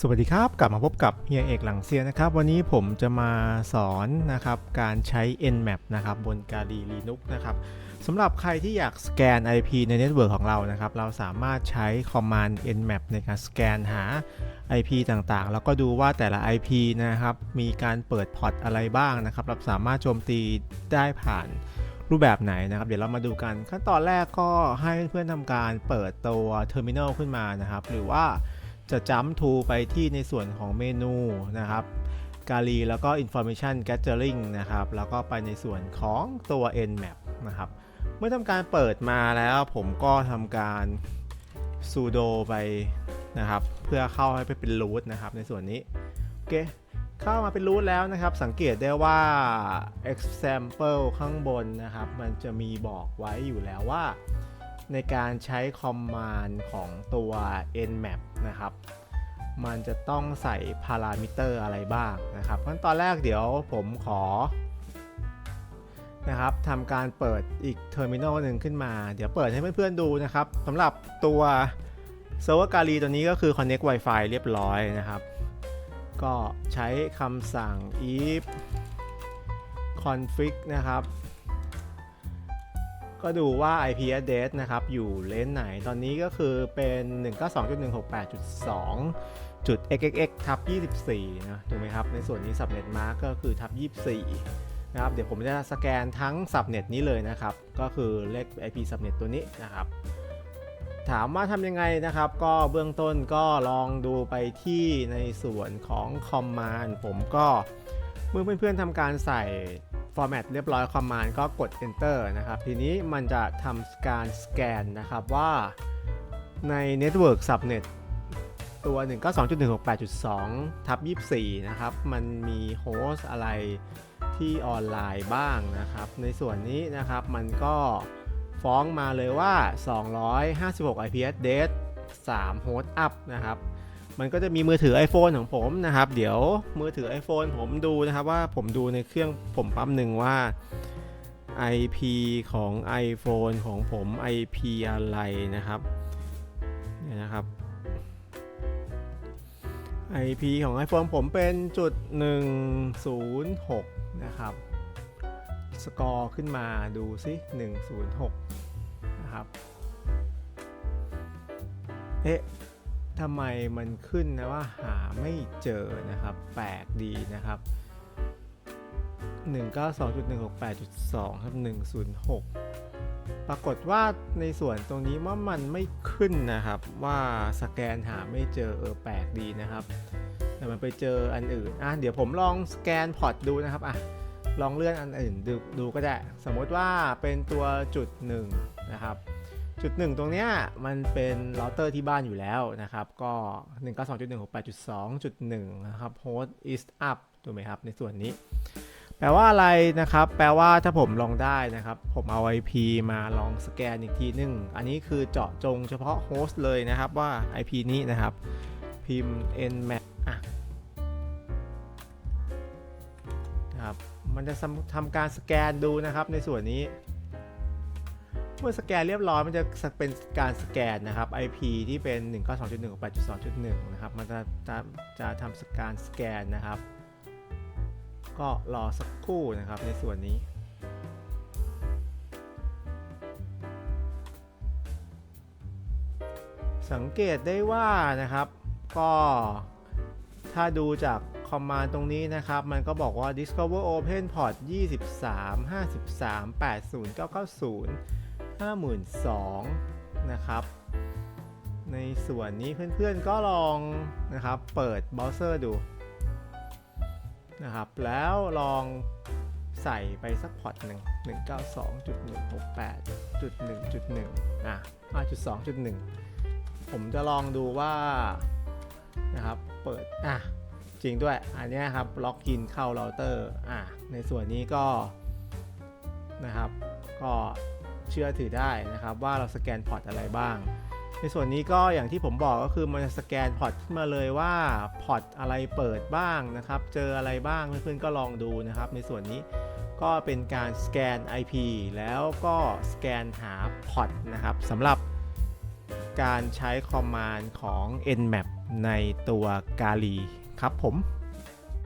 สวัสดีครับกลับมาพบกับเฮียเอกหลังเซียนะครับ วันนี้ผมจะมาสอนนะครับการใช้ Nmap นะครับบนกาลี Linux นะครับสำหรับใครที่อยากสแกน IP ในเน็ตเวิร์กของเรานะครับ เราสามารถใช้ Command Nmap ในการสแกนหา IP ต่างๆ แล้วก็ดูว่าแต่ละ IP นะครับมีการเปิดพอร์ตอะไรบ้างนะครับ เราสามารถโจมตีได้ผ่านรูปแบบไหนนะครับ เดี๋ยวเรามาดูกันขั้นตอนแรกก็ให้เพื่อนๆทำการเปิดตัว Terminal ขึ้นมานะครับ หรือว่า จะจัมทูไปที่ในส่วนของเมนูนะครับกาลีแล้วก็ Information Gathering นะครับ แล้วก็ไปในส่วนของตัว Nmap นะครับ เมื่อทำการเปิดมาแล้วผมก็ทำการ sudo ไปนะครับ เพื่อเข้าให้ไปเป็น root นะครับ ในส่วนนี้ โอเค เข้ามาเป็น root แล้วนะครับ สังเกตได้ว่า example ข้างบนนะครับ มันจะมีบอกไว้อยู่แล้วว่า ในการใช้ command ของตัว nmap นะครับ มันจะต้องใส่พารามิเตอร์อะไรบ้างนะครับขั้นตอนแรกเดี๋ยวผมขอนะครับทำการเปิดอีกเทอร์มินอลหนึ่งขึ้นมา เดี๋ยวเปิดให้เพื่อนๆดูนะครับสำหรับตัวเซิร์ฟเวอร์กาลีตัวนี้ก็คือ connect Wi-Fi เรียบร้อยนะครับ ก็ใช้คำสั่ง if config นะครับ ก็ดูว่า IP address นะครับ อยู่เลนไหน ตอนนี้ก็คือเป็น 192.168.2 จุด xxx ทับ24 นะ ถูกไหมครับ ในส่วนนี้ subnet mark ก็คือทับ24 นะครับ เดี๋ยวผมจะสแกนทั้ง subnet นี้เลยนะครับ ก็คือเลข IP subnet ตัวนี้นะครับถามว่าทำยังไงนะครับ ก็เบื้องต้นก็ลองดูไปที่ในส่วนของ command ผมก็เมื่อเพื่อนๆทำการใส่ format เรียบร้อย command ก็กด enter นะครับ ทีนี้มันจะทำการสแกนนะครับว่าใน network subnet ตัว 192.168.2ทับ24 นะครับ มันมีโฮสต์อะไรที่ออนไลน์บ้างนะครับ ในส่วนนี้นะครับมันก็ฟ้องมาเลยว่า 256 IP address 3 host up นะครับ มันก็จะมีมือถือ iPhone ของผมนะครับ เดี๋ยวมือถือ iPhone ผมดูนะครับว่าผมดูในเครื่องผมปั๊มหนึ่งว่า IP ของ iPhone ของผม IP อะไรนะครับเนี่ยนะครับ IP ของ iPhone ผมเป็นจุด106 นะครับ สกอร์ขึ้นมาดูซิ 106 นะครับ เอ๊ะ ทำไมมันขึ้นนะว่าหาไม่เจอนะครับ แปลกดีนะครับ 192.168.2ครับ106 ปรากฏว่าในส่วนตรงนี้ว่ามันไม่ขึ้นนะครับ ว่าสแกนหาไม่เจอเออแปลกดีนะครับ แต่มันไปเจออันอื่นอะเดี๋ยวผมลองสแกนพอร์ตดูนะครับอะลองเลื่อนอันอื่นดูดูก็ได้ สมมติว่าเป็นตัวจุดหนึ่งนะครับ จุดหนึ่งตรงเนี้ยมันเป็นเราเตอร์ที่บ้านอยู่แล้วนะครับ ก็ 192.168.2.1 นะครับ host is up ถูกไหมครับ ในส่วนนี้ แปลว่าอะไรนะครับ แปลว่าถ้าผมลองได้นะครับ ผมเอา IP มาลองสแกนอีกทีหนึง อันนี้คือเจาะจงเฉพาะโฮสต์เลยนะครับว่า IP นี้นะครับ พิมพ์ nmap อะนะครับ มันจะทำการสแกนดูนะครับในส่วนนี้ เมื่อสแกนเรียบร้อยมันจะเป็นการสแกนนะครับ IP ที่เป็น 192.168.2.1 นะครับ มันจะจะจะทำการสแกนนะครับ ก็รอสักครู่นะครับในส่วนนี้สังเกตได้ว่านะครับก็ถ้าดูจากคอมมานด์ตรงนี้นะครับ มันก็บอกว่า discover open port 23 53 80 990 52,000นะครับ ในส่วนนี้เพื่อนๆก็ลองนะครับเปิดเบราว์เซอร์ดูนะครับ แล้วลองใส่ไปสักพอร์ตหนึ่ง192.168.1.1อะ5.2.1ผมจะลองดูว่านะครับเปิดอะจริงด้วย อันนี้ครับล็อกอินเข้าเราเตอร์อะในส่วนนี้ก็นะครับ ก็ เชื่อถือได้นะครับ ว่าเราสแกนพอร์ตอะไรบ้าง ในส่วนนี้ก็อย่างที่ผมบอกก็คือมันจะสแกนพอร์ตขึ้นมาเลยว่าพอร์ตอะไรเปิดบ้างนะครับ เจออะไรบ้างเพื่อนๆก็ลองดูนะครับ ในส่วนนี้ก็เป็นการสแกน IP แล้วก็สแกนหาพอร์ตนะครับสำหรับการใช้คอมมานด์ของ nmap ในตัว Kali ครับผม